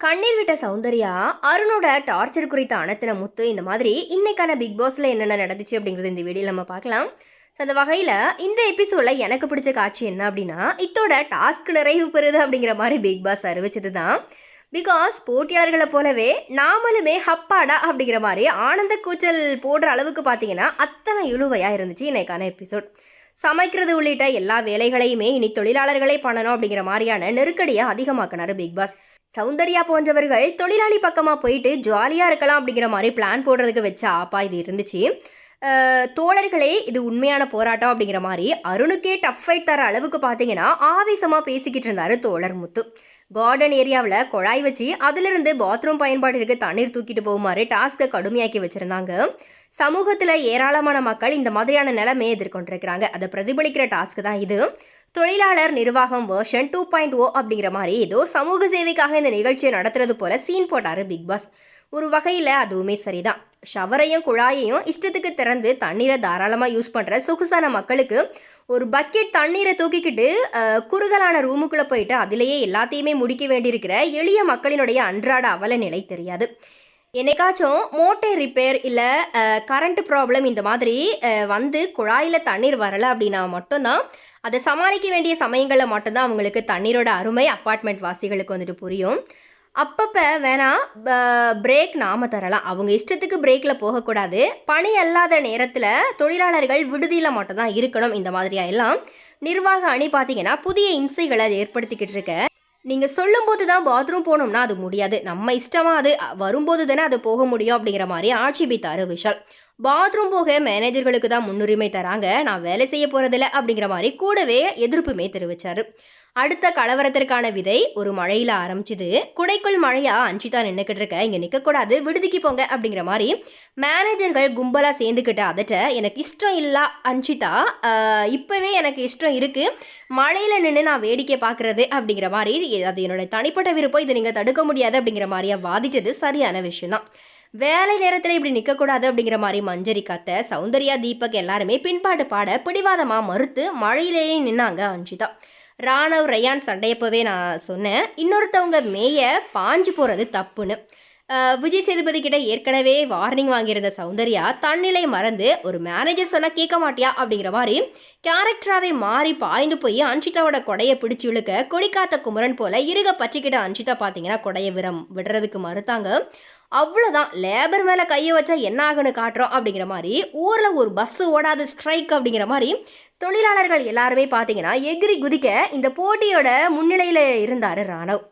கண்ணீர் விட்ட சௌந்தர்யா அருணோட டார்ச்சர் குறித்த அனத்தின முத்து இந்த மாதிரி இன்னைக்கான பிக் பாஸ்ல என்னென்ன நடந்துச்சு அப்படிங்கிறது இந்த வீடியோவில் நம்ம பார்க்கலாம். ஸோ அந்த வகையில் இந்த எபிசோடில் எனக்கு பிடிச்ச காட்சி என்ன அப்படின்னா இத்தோட டாஸ்க் நிறைவு பெறுது அப்படிங்கிற மாதிரி பிக் பாஸ் அறிவிச்சது தான். பிகாஸ் போட்டியாளர்களை போலவே நாமளுமே ஹப்பாடா அப்படிங்கிற மாதிரி ஆனந்த கூச்சல் போடுற அளவுக்கு பார்த்தீங்கன்னா அத்தனை இழுவையாக இருந்துச்சு இன்னைக்கான எபிசோட் சமைக்கிறது உள்ளிட்ட எல்லா வேலைகளையுமே இனி தொழிலாளர்களே பண்ணணும் அப்படிங்கிற மாதிரியான நெருக்கடியை அதிகமாக்கினார் பிக் பாஸ் சௌந்தர்யா போன்றவர்கள் தொழிலாளி பக்கமாக போயிட்டு ஜாலியாக இருக்கலாம் அப்படிங்கிற மாதிரி பிளான் போடுறதுக்கு வச்ச ஆப்பா இது இருந்துச்சு. தோழர்களே இது உண்மையான போராட்டம் அப்படிங்கிற மாதிரி அருணுக்கே டஃப் ஃபைட் தர அளவுக்கு பார்த்தீங்கன்னா ஆவேசமாக பேசிக்கிட்டு இருந்தாரு தோழர் முத்து. கார்டன் ஏரியாவில் குழாய் வச்சு அதிலிருந்து பாத்ரூம் பயன்பாட்டிற்கு தண்ணீர் தூக்கிட்டு போகுமாறு டாஸ்க்கை கடுமையாக்கி வச்சுருந்தாங்க. சமூகத்தில் ஏராளமான மக்கள் இந்த மாதிரியான நிலைமையை எதிர்கொண்டிருக்கிறாங்க. அதை பிரதிபலிக்கிற டாஸ்க் தான் இது. தொழிலாளர் நிர்வாகம் வேர்ஷன் டூ பாயிண்ட் ஓ அப்படிங்கிற மாதிரி ஏதோ சமூக சேவைக்காக இந்த நிகழ்ச்சியை நடத்துறது போல சீன் போட்டாரு பிக் பாஸ் ஒரு வகையில் அதுவுமே சரிதான். ஷவரையும் குழாயையும் இஷ்டத்துக்கு திறந்து தண்ணீரை தாராளமாக யூஸ் பண்ணுற சொகுசான மக்களுக்கு ஒரு பக்கெட் தண்ணீரை தூக்கிக்கிட்டு குறுகலான ரூமுக்குள்ளே போயிட்டு அதிலேயே எல்லாத்தையுமே முடிக்க வேண்டியிருக்கிற எளிய மக்களினுடைய அன்றாட அவல நிலை தெரியாது. என்னைக்காச்சும் மோட்டர் ரிப்பேர் இல்லை கரண்ட் ப்ராப்ளம் இந்த மாதிரி வந்து குழாயில் தண்ணீர் வரலை அப்படின்னா மட்டும்தான் அதை சமாளிக்க வேண்டிய சமயங்களில் மட்டும்தான் அவங்களுக்கு தண்ணீரோட அருமை அப்பார்ட்மெண்ட் வாசிகளுக்கு வந்துட்டு புரியும். அப்பப்போ வேணால் பிரேக் நாம தரலாம். அவங்க இஷ்டத்துக்கு பிரேக்கில் போகக்கூடாது. பணி அல்லாத நேரத்தில் தொழிலாளர்கள் விடுதியில் மட்டும்தான் இருக்கணும் இந்த மாதிரியா எல்லாம். நிர்வாக அணி பார்த்தீங்கன்னா புதிய இம்சைகளை அது ஏற்படுத்திக்கிட்டு இருக்க. நீங்கள் சொல்லும்போது தான் பாத்ரூம் போனோம்னா அது முடியாது. நம்ம இஷ்டமாக அது வரும்போது தானே அது போக முடியும் அப்படிங்கிற மாதிரி ஆட்சேபித்தார் விஷால். பாத்ரூம் போக மேனேஜர்களுக்கு தான் முன்னுரிமை தராங்க. நான் வேலை செய்ய போகிறதில்ல அப்படிங்கிற மாதிரி கூடவே எதிர்ப்புமே தெரிவித்தார் அடுத்த கலவரத்திற்கான விதை ஒரு மழையில் ஆரம்பிச்சுது. குடைக்குள் மழையா? அஞ்சிதா நின்றுக்கிட்டு இருக்க. இங்கே நிற்கக்கூடாது விடுதிக்கு போங்க அப்படிங்கிற மாதிரி மேனேஜர்கள் கும்பலாக சேர்ந்துக்கிட்டு அதட்ட எனக்கு இஷ்டம் இல்லை அஞ்சிதா இப்பவே இப்போவே எனக்கு இஷ்டம் இருக்குது மழையில் நின்று நான் வேடிக்கை பார்க்குறது அப்படிங்கிற மாதிரி அது என்னோட தனிப்பட்ட விருப்பம். இதை நீங்கள் தடுக்க முடியாது அப்படிங்கிற மாதிரியா வாதிட்டது சரியான விஷயம்தான். வேலை நேரத்தில் இப்படி நிற்கக்கூடாது அப்படிங்கிற மாதிரி மஞ்சரி கத்த சௌந்தர்யா தீபக் எல்லாருமே பின்பாட்டு பாட பிடிவாதமாக மறுத்து மழையிலேயே நின்னாங்க அஞ்சிதா ராணவ் ரயான் சண்டையப்பவே நான் சொன்னேன். இன்னொருத்தவங்க மேய பாஞ்சு போகிறது தப்புன்னு. விஜய் சேதுபதி கிட்ட ஏற்கனவே வார்னிங் வாங்கியிருந்த சௌந்தர்யா தன்னிலை மறந்து ஒரு மேனேஜர் சொன்னா கேட்க மாட்டியா அப்படிங்கிற மாதிரி கேரக்டராகவே மாறி பாய்ந்து போய் அன்ஷிதாவோட கொடையை பிடிச்சி இழுக்க கொடிக்காத்த குமரன் போல இருக பச்சைக்கிட்ட அன்ஷிதா பார்த்தீங்கன்னா கொடையை விரம் விடுறதுக்கு மறுத்தாங்க. அவ்வளோதான் லேபர் மேலே கையை வச்சா என்ன ஆகுன்னு காட்டுறோம் அப்படிங்கிற மாதிரி ஊரில் ஒரு பஸ்ஸு ஓடாது ஸ்ட்ரைக் அப்படிங்கிற மாதிரி தொழிலாளர்கள் எல்லாருமே பார்த்தீங்கன்னா எகிரி குதிக்க இந்த போட்டியோட முன்னிலையில் இருந்தார் ராணவ்.